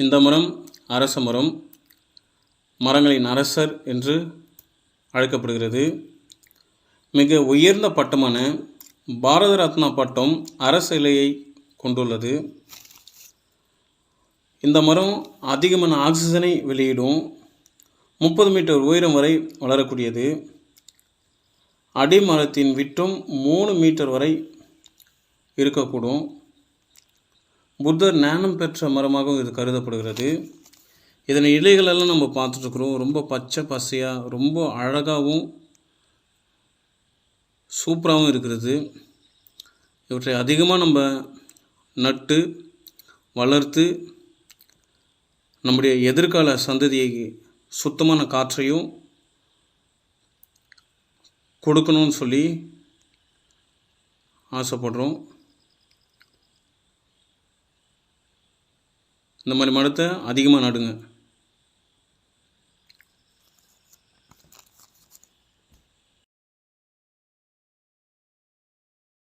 இந்த மரம் அரச மரம். மரங்களின் அரசர் என்று அழைக்கப்படுகிறது. மிக உயர்ந்த பட்டமான பாரத ரத்னா பட்டம் அரச இலையை கொண்டுள்ளது. இந்த மரம் அதிகமான ஆக்சிஜனை வெளியிடும். முப்பது மீட்டர் உயரம் வரை வளரக்கூடியது. அடிமரத்தின் விட்டம் மூணு மீட்டர் வரை இருக்கக்கூடும். புத்தர் ஞானம் பெற்ற மரமாகவும் இது கருதப்படுகிறது. இதன் இலைகளெல்லாம் நம்ம பார்த்துட்ருக்குறோம் ரொம்ப பச்சை பசையாக ரொம்ப அழகாகவும் சூப்பராகவும் இருக்கிறது. இவற்றை அதிகமாக நம்ம நட்டு வளர்த்து நம்முடைய எதிர்கால சந்ததியை சுத்தமான காற்றையும் கொடுக்கணும்னு சொல்லி ஆசைப்படுறோம். இந்த மாதிரி மரத்தை அதிகமாக நடுங்க.